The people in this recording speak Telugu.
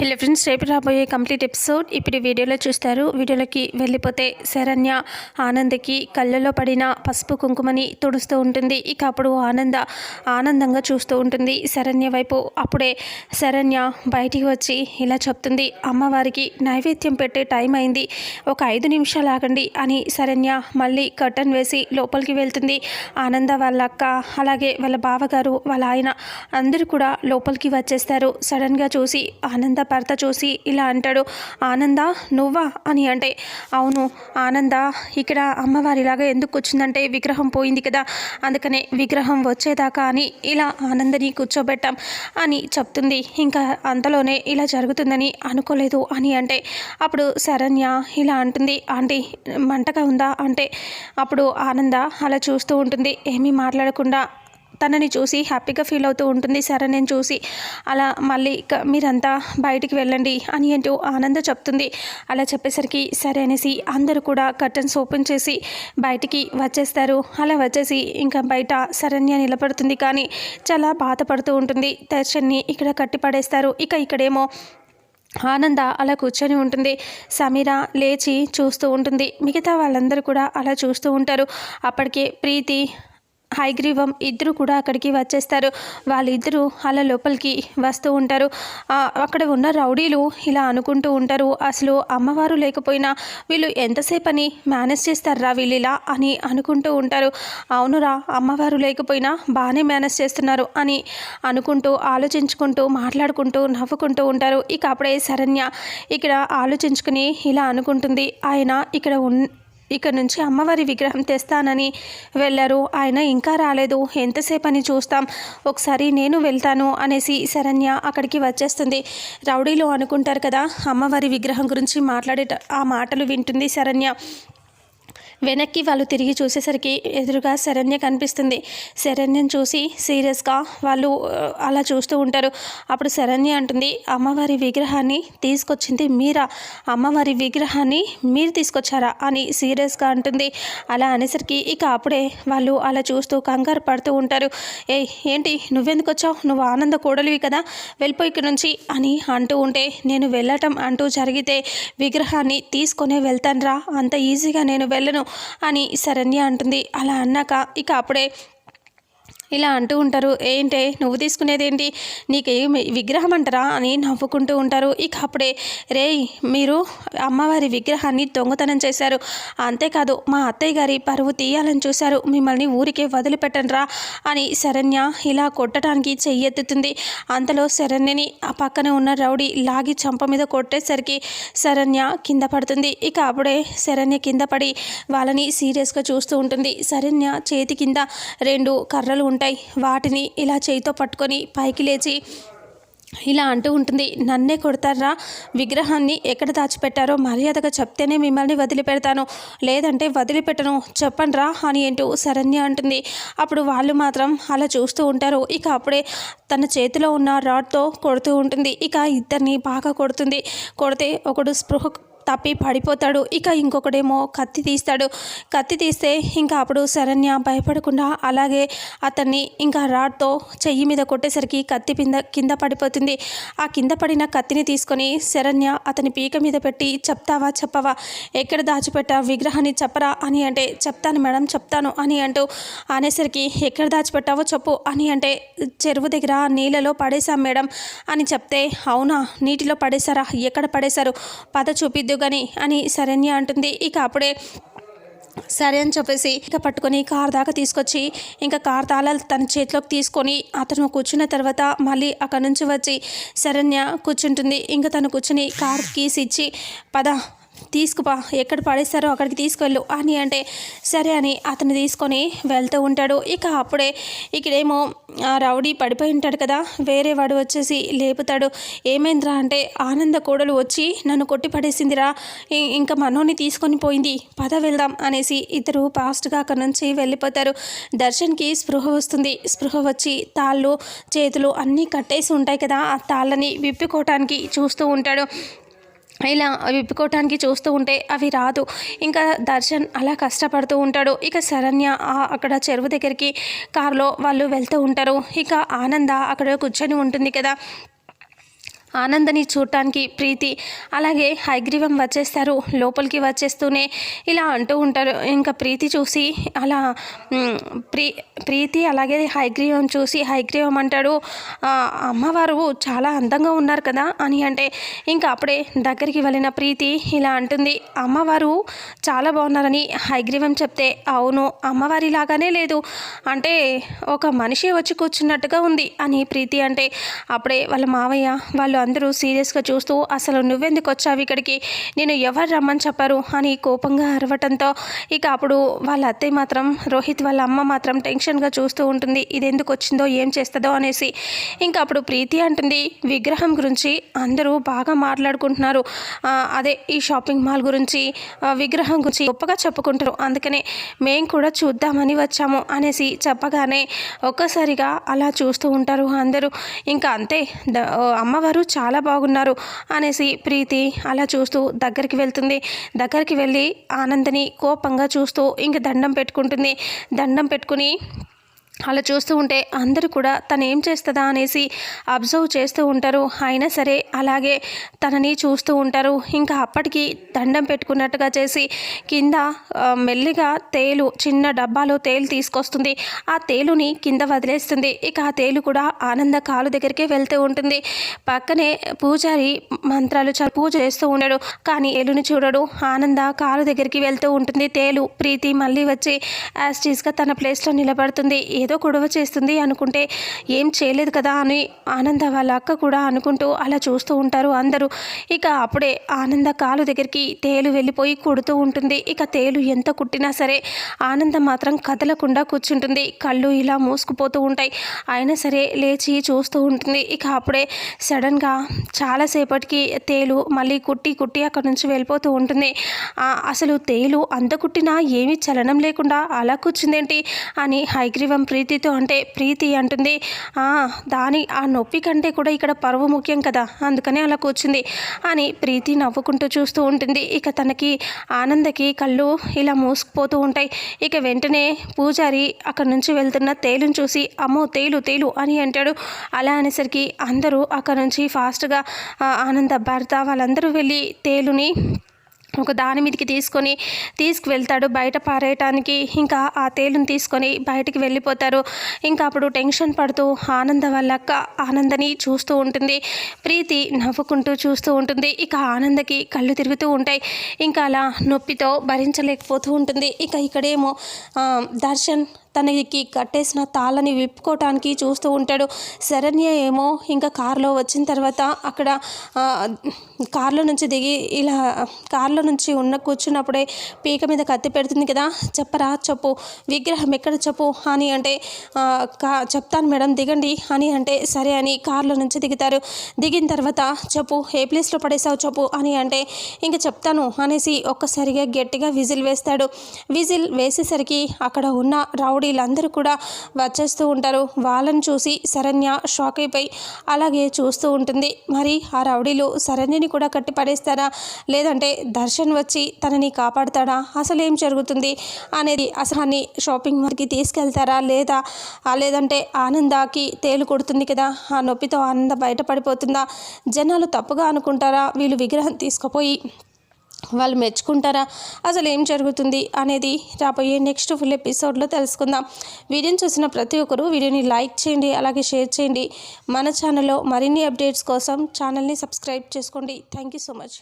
హలో ఫ్రెండ్స్ రేపు రాబోయే కంప్లీట్ ఎపిసోడ్ ఇప్పుడు వీడియోలో చూస్తారు. వీడియోలోకి వెళ్ళిపోతే శరణ్య ఆనందకి కళ్ళలో పడిన పసుపు కుంకుమని తుడుస్తూ ఉంటుంది. ఇక అప్పుడు ఆనంద ఆనందంగా చూస్తూ ఉంటుంది. శరణ్య వైపు అప్పుడే శరణ్య బయటికి వచ్చి ఇలా చెప్తుంది అమ్మవారికి నైవేద్యం పెట్టే టైం అయింది. ఒక ఐదు నిమిషాలు ఆగండి అని శరణ్య మళ్ళీ కర్టన్ వేసి లోపలికి వెళ్తుంది. ఆనంద వాళ్ళ అక్క అలాగే వాళ్ళ బావగారు వాళ్ళ ఆయన అందరూ కూడా లోపలికి వచ్చేస్తారు. సడన్గా చూసి ఆనంద భర్త చూసి ఇలా అంటాడు ఆనంద నువ్వా? అని అంటే అవును ఆనంద ఇక్కడ అమ్మవారిలాగా ఎందుకు వచ్చిందంటే విగ్రహం పోయింది కదా అందుకనే విగ్రహం వచ్చేదాకా అని ఇలా ఆనందని కూర్చోబెట్టాం అని చెప్తుంది. ఇంకా అంతలోనే ఇలా జరుగుతుందని అనుకోలేదు అని అంటే అప్పుడు శరణ్య ఇలా అంటుంది ఆంటీ మంటగా ఉందా? అంటే అప్పుడు ఆనంద అలా చూస్తూ ఉంటుంది ఏమీ మాట్లాడకుండా తనని చూసి హ్యాపీగా ఫీల్ అవుతూ ఉంటుంది. సరే నేను చూసి అలా మళ్ళీ మీరంతా బయటికి వెళ్ళండి అని అంటూ ఆనంద చెప్తుంది. అలా చెప్పేసరికి సరే అనేసి అందరూ కూడా కర్టన్స్ ఓపెన్ చేసి బయటికి వచ్చేస్తారు. అలా వచ్చేసి ఇంకా బయట శరణ్య నిలబడుతుంది. కానీ చాలా బాధపడుతూ ఉంటుంది. దర్శన్ని ఇక్కడ కట్టిపడేస్తారు. ఇక ఇక్కడేమో ఆనంద అలా కూర్చొని ఉంటుంది. సమీర లేచి చూస్తూ ఉంటుంది. మిగతా వాళ్ళందరూ కూడా అలా చూస్తూ ఉంటారు. అప్పటికే ప్రీతి హైగ్రీవం ఇద్దరు కూడా అక్కడికి వచ్చేస్తారు. వాళ్ళిద్దరూ అలా లోపలికి వస్తూ ఉంటారు. అక్కడ ఉన్న రౌడీలు ఇలా అనుకుంటూ ఉంటారు. అసలు అమ్మవారు లేకపోయినా వీళ్ళు ఎంతసేపు అని మేనేజ్ చేస్తారా వీళ్ళు ఇలా అని అనుకుంటూ ఉంటారు. అవునురా అమ్మవారు లేకపోయినా బాగానే మేనేజ్ చేస్తున్నారు అని అనుకుంటూ ఆలోచించుకుంటూ మాట్లాడుకుంటూ నవ్వుకుంటూ ఉంటారు. ఇక అప్పుడే శరణ్య ఇక్కడ ఆలోచించుకుని ఇలా అనుకుంటుంది. ఆయన ఇక్కడ ఉన్ ఇక్కడ నుంచి అమ్మవారి విగ్రహం తెస్తానని వెళ్ళారు. ఆయన ఇంకా రాలేదు. ఎంతసేపు అని చూస్తాం. ఒకసారి నేను వెళ్తాను అనేసి శరణ్య అక్కడికి వచ్చేస్తుంది. రౌడీలు అనుకుంటారు కదా అమ్మవారి విగ్రహం గురించి మాట్లాడే ఆ మాటలు వింటుంది శరణ్య. వెనక్కి వాళ్ళు తిరిగి చూసేసరికి ఎదురుగా శరణ్య కనిపిస్తుంది. శరణ్యం చూసి సీరియస్గా వాళ్ళు అలా చూస్తూ ఉంటారు. అప్పుడు శరణ్య అంటుంది అమ్మవారి విగ్రహాన్ని తీసుకొచ్చింది మీరా? అమ్మవారి విగ్రహాన్ని మీరు తీసుకొచ్చారా? అని సీరియస్గా అంటుంది. అలా అనేసరికి ఇక అప్పుడే వాళ్ళు అలా చూస్తూ కంగారు పడుతూ ఉంటారు. ఏ ఏంటి? నువ్వెందుకు వచ్చావు? నువ్వు ఆనంద కూడలివి కదా? వెళ్ళిపోయి ఇక్కడి నుంచి అని అంటూ ఉంటే నేను వెళ్ళటం అంటూ జరిగితే విగ్రహాన్ని తీసుకొనే వెళ్తానురా. అంత ఈజీగా నేను వెళ్ళను. అని శరణ్య అంటుంది. అలా అన్నాక ఇక అప్పుడే ఇలా అంటూ ఉంటారు. ఏంటే నువ్వు తీసుకునేదేంటి? నీకు విగ్రహం అంటారా? అని నవ్వుకుంటూ ఉంటారు. ఇక అప్పుడే రేయ్ మీరు అమ్మవారి విగ్రహాన్ని దొంగతనం చేశారు. అంతేకాదు మా అత్తయ్య గారి పరువు తీయాలని చూశారు. మిమ్మల్ని ఊరికే వదిలిపెట్టండిరా అని శరణ్య ఇలా కొట్టడానికి చెయ్యెత్తుతుంది. అంతలో శరణ్యని ఆ పక్కన ఉన్న రౌడీ లాగి చంప మీద కొట్టేసరికి శరణ్య కింద పడుతుంది. ఇక అప్పుడే శరణ్య కింద పడి వాళ్ళని సీరియస్గా చూస్తూ ఉంటుంది. శరణ్య చేతి కింద రెండు కర్రలు ఉంటాయి. వాటిని ఇలా చేయితో పట్టుకొని పైకి లేచి ఇలా అంటూ ఉంటుంది. నన్నే కొడతారా? విగ్రహాన్ని ఎక్కడ దాచిపెట్టారో మర్యాదగా చెప్తేనే మిమ్మల్ని వదిలిపెడతాను. లేదంటే వదిలిపెట్టను. చెప్పండిరా అని అంటూ శరణ్య అంటుంది. అప్పుడు వాళ్ళు మాత్రం అలా చూస్తూ ఉంటారు. ఇక అప్పుడే తన చేతిలో ఉన్న రాడ్తో కొడుతూ ఉంటుంది. ఇక ఇద్దరిని బాగా కొడుతుంది. కొడితే ఒకడు స్పృహ తప్పి పడిపోతాడు. ఇక ఇంకొకడేమో కత్తి తీస్తాడు. కత్తి తీస్తే ఇంకా అప్పుడు శరణ్య భయపడకుండా అలాగే అతన్ని ఇంకా రాడ్తో చెయ్యి మీద కొట్టేసరికి కత్తి పింద కింద పడిపోతుంది. ఆ కింద పడిన కత్తిని తీసుకొని శరణ్య అతని పీక మీద పెట్టి చెప్తావా చెప్పవా? ఎక్కడ దాచిపెట్టా విగ్రహాన్ని చెప్పరా అని అంటే చెప్తాను మేడం చెప్తాను అని అంటూ అనేసరికి ఎక్కడ దాచిపెట్టావో చెప్పు అని అంటే చెరువు దగ్గర నీళ్ళలో పడేశాం మేడం అని చెప్తే అవునా? నీటిలో పడేశారా? ఎక్కడ పడేశారు? పద చూపిద్దు కానీ అని శరణ్య అంటుంది. ఇక అప్పుడే సరే అని చెప్పేసి ఇక పట్టుకొని కార్ దాకా తీసుకొచ్చి ఇంకా కార్ తాళాలు తన చేతిలోకి తీసుకొని అతను కూర్చున్న తర్వాత మళ్ళీ అక్కడి నుంచి వచ్చి శరణ్య కూర్చుంటుంది. ఇంకా తను కూర్చుని కార్ కీస్ ఇచ్చి పద తీసుకుపా ఎక్కడ పడేస్తారో అక్కడికి తీసుకెళ్ళు అని అంటే సరే అని అతను తీసుకొని వెళ్తూ ఉంటాడు. ఇక అప్పుడే ఇక్కడేమో ఆ రౌడీ పడిపోయి ఉంటాడు కదా వేరే వాడు వచ్చేసి లేపుతాడు. ఏమైందిరా అంటే ఆనంద కోడలు వచ్చి నన్ను కొట్టి పడేసిందిరా ఇంకా మనోని తీసుకొని పోయింది పద వెళ్దాం అనేసి ఇద్దరు ఫాస్ట్గా అక్కడ నుంచి వెళ్ళిపోతారు. దర్శన్కి స్పృహ వస్తుంది. స్పృహ వచ్చి తాళ్ళు చేతులు అన్నీ కట్టేసి ఉంటాయి కదా ఆ తాళ్ళని విప్పుకోవటానికి చూస్తూ ఉంటాడు. ఇలా విప్పుకోవటానికి చూస్తూ ఉంటే అవి రాదు. ఇంకా దర్శన్ అలా కష్టపడుతూ ఉంటాడు. ఇక శరణ్య అక్కడ చెరువు దగ్గరికి కారులో వాళ్ళు వెళ్తూ ఉంటారు. ఇక ఆనంద అక్కడ కూర్చొని ఉంటుంది కదా. ఆనందని చూడటానికి ప్రీతి అలాగే హైగ్రీవం వచ్చేస్తారు లోపలికి వచ్చేస్తూనే ఇలా అంటూ ఉంటారు. ఇంకా ప్రీతి చూసి అలా ప్రీ ప్రీతి అలాగే హైగ్రీవం చూసి హైగ్రీవం అంటాడు అమ్మవారు చాలా అందంగా ఉన్నారు కదా అని అంటే ఇంకా అప్పుడే దగ్గరికి వెళ్ళిన ప్రీతి ఇలా అంటుంది అమ్మవారు చాలా బాగున్నారని హైగ్రీవం చెప్తే అవును అమ్మవారి లాగానే లేదు. అంటే ఒక మనిషి వచ్చి కూర్చున్నట్టుగా ఉంది అని ప్రీతి అంటే అప్పుడే వాళ్ళ మావయ్య వాళ్ళు అందరూ సీరియస్గా చూస్తూ అసలు నువ్వెందుకు వచ్చావు ఇక్కడికి? నేను ఎవరు రమ్మని చెప్పారు అని కోపంగా అరవటంతో ఇక అప్పుడు వాళ్ళ అత్తయ్య మాత్రం రోహిత్ వాళ్ళ అమ్మ మాత్రం టెన్షన్గా చూస్తూ ఉంటుంది. ఇది ఎందుకు వచ్చిందో ఏం చేస్తుందో అనేసి. ఇంకా అప్పుడు ప్రీతి అంటుంది విగ్రహం గురించి అందరూ బాగా మాట్లాడుకుంటున్నారు. అదే ఈ షాపింగ్ మాల్ గురించి విగ్రహం గురించి గొప్పగా చెప్పుకుంటారు. అందుకనే మేము కూడా చూద్దామని వచ్చాము అనేసి చెప్పగానే ఒక్కసారిగా అలా చూస్తూ ఉంటారు అందరూ. ఇంకా అంతే అమ్మవారు చాలా బాగున్నారు అనేసి ప్రీతి అలా చూస్తూ దగ్గరికి వెళ్తుంది. దగ్గరికి వెళ్ళి ఆనందని కోపంగా చూస్తూ ఇంక దండం పెట్టుకుంటుంది. దండం పెట్టుకుని అలా చూస్తూ ఉంటే అందరూ కూడా తను ఏం చేస్తుందా అనేసి అబ్జర్వ్ చేస్తూ ఉంటారు. అయినా సరే అలాగే తనని చూస్తూ ఉంటారు. ఇంకా అప్పటికి దండం పెట్టుకున్నట్టుగా చేసి కింద మెల్లిగా తేలు చిన్న డబ్బాలో తేలు తీసుకొస్తుంది. ఆ తేలుని కింద వదిలేస్తుంది. ఇక ఆ తేలు కూడా ఆనంద కాలు దగ్గరికే వెళ్తూ ఉంటుంది. పక్కనే పూజారి మంత్రాలు చ- పూజ చేస్తూ ఉన్నాడు కానీ ఏలుని చూడడు. ఆనంద కాలు దగ్గరికి వెళ్తూ ఉంటుంది. తేలు ప్రీతి మళ్ళీ వచ్చి యాస్టీస్గా తన ప్లేస్లో నిలబడుతుంది. ఏదో గొడవ చేస్తుంది అనుకుంటే ఏం చేయలేదు కదా అని ఆనంద వాళ్ళ అక్క కూడా అనుకుంటూ అలా చూస్తూ ఉంటారు అందరూ. ఇక అప్పుడే ఆనంద కాలు దగ్గరికి తేలు వెళ్ళిపోయి కొడుతూ ఉంటుంది. ఇక తేలు ఎంత కుట్టినా సరే ఆనందం మాత్రం కదలకుండా కూర్చుంటుంది. కళ్ళు ఇలా మూసుకుపోతూ ఉంటాయి. అయినా సరే లేచి చూస్తూ ఉంటుంది. ఇక అప్పుడే సడన్గా చాలాసేపటికి తేలు మళ్ళీ కుట్టి కుట్టి అక్కడ నుంచి వెళ్ళిపోతూ ఉంటుంది. అసలు తేలు అంత కుట్టినా ఏమీ చలనం లేకుండా అలా కూర్చుందేంటి? అని హైగ్రీవం ప్రీతితో అంటే ప్రీతి అంటుంది. దాని ఆ నొప్పి కంటే కూడా ఇక్కడ పరువు ముఖ్యం కదా అందుకనే అలా కూర్చుంది అని ప్రీతి నవ్వుకుంటూ చూస్తూ ఉంటుంది. ఇక తనకి ఆనందకి కళ్ళు ఇలా మూసుకుపోతూ ఉంటాయి. ఇక వెంటనే పూజారి అక్కడ నుంచి వెళ్తున్న తేలుని చూసి అమ్మో తేలు తేలు అని అంటాడు. అలా అనేసరికి అందరూ అక్కడ నుంచి ఫాస్ట్గా ఆనంద భర్త వాళ్ళందరూ వెళ్ళి తేలుని ఒక దాని మీదకి తీసుకొని తీసుకువెళ్తాడు. బయట పారేయటానికి ఇంకా ఆ తేలుని తీసుకొని బయటికి వెళ్ళిపోతారు. ఇంకా అప్పుడు టెన్షన్ పడుతూ ఆనంద వాళ్ళ అక్క ఆనందని చూస్తూ ఉంటుంది. ప్రీతి నవ్వుకుంటూ చూస్తూ ఉంటుంది. ఇక ఆనందకి కళ్ళు తిరుగుతూ ఉంటాయి. ఇంకా అలా నొప్పితో భరించలేకపోతూ ఉంటుంది. ఇక ఇక్కడేమో దర్శన్ తనకి కట్టేసిన తాళ్ళని విప్పుకోవటానికి చూస్తూ ఉంటాడు. శరణ్య ఏమో ఇంకా కారులో వచ్చిన తర్వాత అక్కడ కారులో నుంచి దిగి ఇలా కారులో నుంచి ఉన్న కూర్చున్నప్పుడే పీక మీద కత్తి పెడుతుంది కదా. చెప్పరా చెప్పు. విగ్రహం ఎక్కడ చెప్పు అని అంటే కా చెప్తాను మేడం దిగండి అని అంటే సరే అని కారులో నుంచి దిగుతారు. దిగిన తర్వాత చెప్పు ఏ ప్లేస్లో పడేసావు చెప్పు అని అంటే ఇంక చెప్తాను అనేసి ఒక్కసారిగా గట్టిగా విజిల్ వేస్తాడు. విజిల్ వేసేసరికి అక్కడ ఉన్న రౌడీలందరూ కూడా వచ్చేస్తూ ఉంటారు. వాళ్ళని చూసి శరణ్య షాక్ అయిపోయి అలాగే చూస్తూ ఉంటుంది. మరి ఆ రౌడీలు శరణ్యని కూడా కట్టి పడేస్తారా లేదంటే దర్శన్ వచ్చి తనని కాపాడతాడా? అసలు ఏం జరుగుతుంది అనేది అసహాన్ని షాపింగ్ మాల్కి తీసుకెళ్తారా? లేదా లేదంటే ఆనందాకి తేలు కొడుతుంది కదా? ఆ నొప్పితో ఆనంద బయటపడిపోతుందా? జనాలు తప్పుగా అనుకుంటారా? వీళ్ళు విగ్రహం తీసుకుపోయి వాళ్ళు మెచ్చుకుంటారా? అసలు ఏం జరుగుతుంది అనేది రాబోయే నెక్స్ట్ ఫుల్ ఎపిసోడ్లో తెలుసుకుందాం. వీడియోని చూసిన ప్రతి ఒక్కరూ వీడియోని లైక్ చేయండి అలాగే షేర్ చేయండి. మన ఛానల్లో మరిన్ని అప్డేట్స్ కోసం ఛానల్ని సబ్స్క్రైబ్ చేసుకోండి. Thank you so much